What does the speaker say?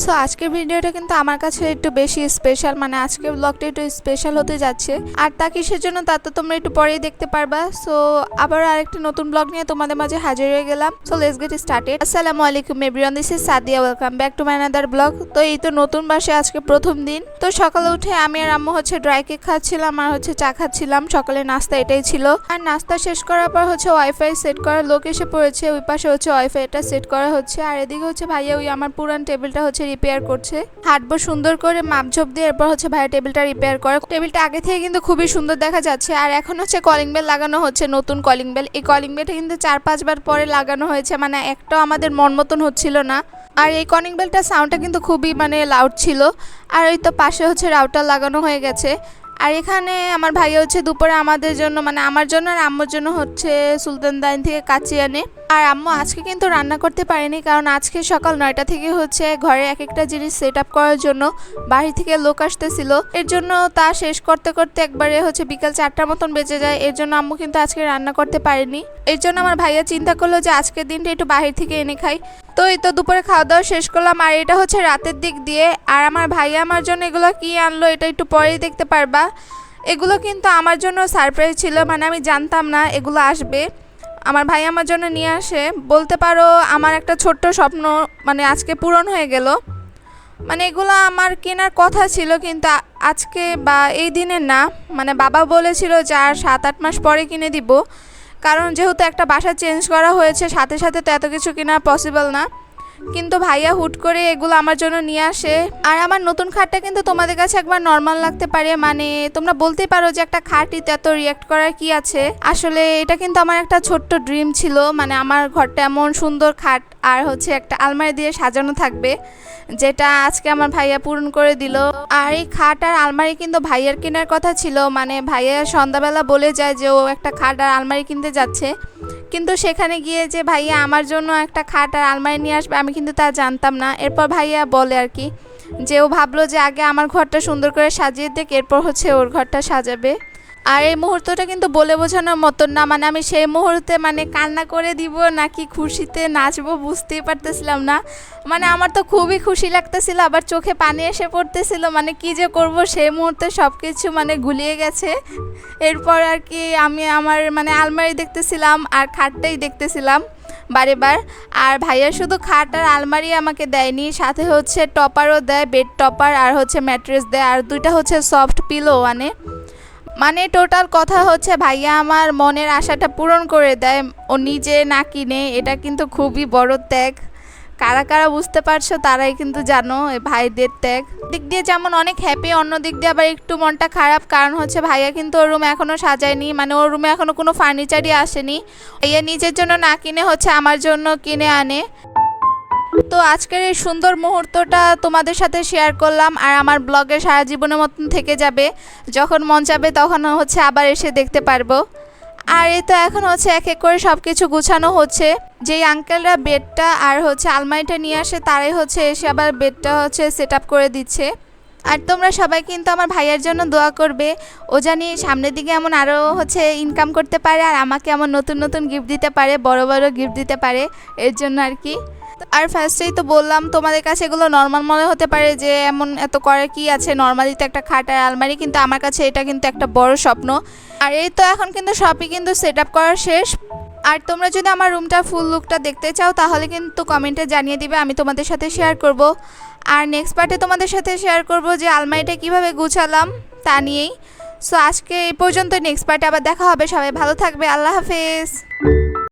So আজকের ভিডিওটা কিন্তু আমার কাছে একটু বেশি স্পেশাল মানে আজকের ব্লগটা একটু স্পেশাল হতে যাচ্ছে। আর তা কিসের জন্য তা তো তোমরা একটু পরেই দেখতে পারবা। সো আবার আরেকটি নতুন ব্লগ নিয়ে তোমাদের মাঝে হাজির হয়ে গেলাম। সো লেটস গেট স্টার্টেড আসসালামু আলাইকুম everyone this is Sadia welcome back to my another blog তো এই তো নতুন বাসে আজকে প্রথম দিন। তো সকালে উঠে আমি আর আম্মু হচ্ছে ড্রাই কেক খাচ্ছিলাম আর হচ্ছে চা খাচ্ছিলাম। সকালে নাস্তা এটাই ছিল। আর নাস্তা শেষ করার পর হচ্ছে ওয়াইফাই সেট করার লোক এসে পড়েছে। ওই পাশে হচ্ছে ওয়াইফাইটা সেট করা হচ্ছে। আর এদিকে হচ্ছে ভাইয়া ওই আমার পুরান টেবিলটা হচ্ছে রিপেয়ার করছে। হাঁটবো সুন্দর করে মাপঝোপ দিয়ে এরপর হচ্ছে ভাইয়া টেবিলটা রিপেয়ার করে। টেবিলটা আগে থেকে কিন্তু খুবই সুন্দর দেখা যাচ্ছে। আর এখন হচ্ছে কলিং বেল লাগানো হচ্ছে, নতুন কলিং বেল এই কলিং বেলটা কিন্তু চার পাঁচবার পরে লাগানো হয়েছে মানে একটাও আমাদের মন মতন হচ্ছিল না। আর এই কলিং বেলটা সাউন্ডটা কিন্তু খুবই মানে লাউড ছিল। আর ওই তো পাশে হচ্ছে রাউটার লাগানো হয়ে গেছে। আর এখানে আমার ভাই হচ্ছে দুপুরে আমাদের জন্য মানে আমার জন্য আর আম্মুর জন্য হচ্ছে সুলতান দাইন থেকে কাচি আনে। আর আম্মু আজকে কিন্তু রান্না করতে পারেনি, কারণ আজকে সকাল নয়টা থেকে হচ্ছে ঘরে এক একটা জিনিস সেট আপ করার জন্য বাড়ি থেকে লোক আসতেছিল। এর জন্য তা শেষ করতে করতে একবারে হচ্ছে বিকাল চারটার মতন বেঁচে যায়, এর জন্য আম্মু কিন্তু আজকে রান্না করতে পারেনি। এর জন্য আমার ভাইয়া চিন্তা করল যে আজকের দিনটা একটু বাহির থেকে এনে খাই। তো এই তো দুপুরে খাওয়া দাওয়া শেষ করলাম, আর এটা হচ্ছে রাতের দিক দিয়ে। আর আমার ভাইয়া আমার জন্য এগুলো কি আনলো এটা একটু পরেই দেখতে পারবা। এগুলো কিন্তু আমার জন্য সারপ্রাইজ ছিল মানে আমি জানতাম না এগুলো আসবে। আমার ভাই আমার জন্য নিয়ে আসে। বলতে পারো আমার একটা ছোট্ট স্বপ্ন মানে আজকে পূরণ হয়ে গেল। মানে এগুলো আমার কেনার কথা ছিল, কিন্তু আজকে বা এই দিনে না। মানে বাবা বলেছিল যে আর সাত আট মাস পরে কিনে দিব। কারণ যেহেতু একটা বাসা চেঞ্জ করা হয়েছে, সাথে সাথে তো এত কিছু কেনা পসিবল না। কিন্তু ভাইয়া হুট করে এগুলো আমার জন্য নিয়ে আসে। আর আমার নতুন খাটটা কিন্তু তোমাদের কাছে একবার নর্মাল লাগতে পারে। মানে তোমরা বলতেই পারো যে একটা খাটিতে এত রিয়াক্ট করার কি আছে। আসলে এটা কিন্তু আমার একটা ছোট্ট ড্রিম ছিল। মানে আমার ঘরটা এমন সুন্দর খাট আর হচ্ছে একটা আলমারি দিয়ে সাজানো থাকবে, যেটা আজকে আমার ভাইয়া পূরণ করে দিল। আর এই খাট আর আলমারি কিন্তু ভাইয়ার কেনার কথা ছিল। মানে ভাইয়া সন্ধ্যাবেলা বলে যায় যে ও একটা খাট আর আলমারি কিনতে যাচ্ছে। কিন্তু সেখানে গিয়ে যে ভাইয়া আমার জন্য একটা খাট আর আলমারি নিয়ে আসবে আমি কিন্তু তা জানতাম না। এরপর ভাইয়া বলে আর কি যে ও ভাবলো যে আগে আমার ঘরটা সুন্দর করে সাজিয়ে দেখ এরপর হচ্ছে ওর ঘরটা সাজাবে। আর এই মুহূর্তটা কিন্তু বলে বোঝানোর মতন না। মানে আমি সেই মুহূর্তে মানে কান্না করে দিব, নাকি খুশিতে নাচবো বুঝতেই পারতেছিলাম না। মানে আমার তো খুবই খুশি লাগতেছিল, আবার চোখে পানি এসে পড়তেছিল। মানে কি যে করব, সেই মুহূর্তে সব কিছু মানে গুলিয়ে গেছে। এরপর আর কি আমি আমার মানে আলমারি দেখতেছিলাম, আর খাটটাই দেখতেছিলাম বারে বার আর ভাইয়া শুধু খাট আর আলমারি আমাকে দেয়নি, সাথে হচ্ছে টপারও দেয়, বেড টপার, আর হচ্ছে ম্যাট্রেস দেয়, আর দুইটা হচ্ছে সফট পিলো মানে মানে টোটাল কথা হচ্ছে ভাইয়া আমার মনের আশাটা পূরণ করে দেয়। ও নিজে না কিনে, এটা কিন্তু খুবই বড় ত্যাগ। কারা কারা বুঝতে পারছ তারাই কিন্তু জানো ভাইদের ত্যাগ। দিক দিয়ে যেমন অনেক হ্যাপি অন্য দিক দিয়ে আবার একটু মনটা খারাপ। কারণ হচ্ছে ভাইয়া কিন্তু ওর রুম এখনও সাজায়নি মানে ওর রুমে এখনও কোনো ফার্নিচারই আসেনি। ভাইয়া নিজের জন্য না কিনে হচ্ছে আমার জন্য কিনে আনে। তো আজকের এই সুন্দর মুহূর্তটা তোমাদের সাথে শেয়ার করলাম আর আমার ব্লগে সারা জীবনের মতন থেকে যাবে। যখন মন চাবে তখন হচ্ছে আবার এসে দেখতে পারব। আর এই তো এখন হচ্ছে এক এক করে সব কিছু গুছানো হচ্ছে। যেই আঙ্কেলরা বেডটা আর হচ্ছে আলমারিটা নিয়ে আসে, তারাই হচ্ছে এসে আবার বেডটা হচ্ছে সেট করে দিচ্ছে। আর তোমরা সবাই কিন্তু আমার ভাইয়ের জন্য দোয়া করবে। ও জানি সামনের দিকে এমন আরও হচ্ছে ইনকাম করতে পারে আর আমাকে এমন নতুন নতুন গিফট দিতে পারে, বড় বড় গিফট দিতে পারে। এর জন্য আর কি। আর ফার্স্টেই তো বললাম তোমাদের কাছে এগুলো নর্মাল মনে হতে পারে যে এমন এত করে কি আছে? নর্মালি তো একটা খাট আর আলমারি, কিন্তু আমার কাছে এটা কিন্তু একটা বড় স্বপ্ন। আর এই তো এখন কিন্তু সবই কিন্তু সেট আপ করা শেষ। আর তোমরা যদি আমার রুমটা ফুল লুকটা দেখতে চাও, তাহলে কিন্তু কমেন্টে জানিয়ে দিবে, আমি তোমাদের সাথে শেয়ার করব। আর নেক্সট পার্টে তোমাদের সাথে শেয়ার করব যে আলমারিটা কীভাবে গুছালাম, তা নিয়েই। সো আজকে এই পর্যন্ত নেক্সট পার্টে আবার দেখা হবে। সবাই ভালো থাকবে। আল্লাহ হাফেজ।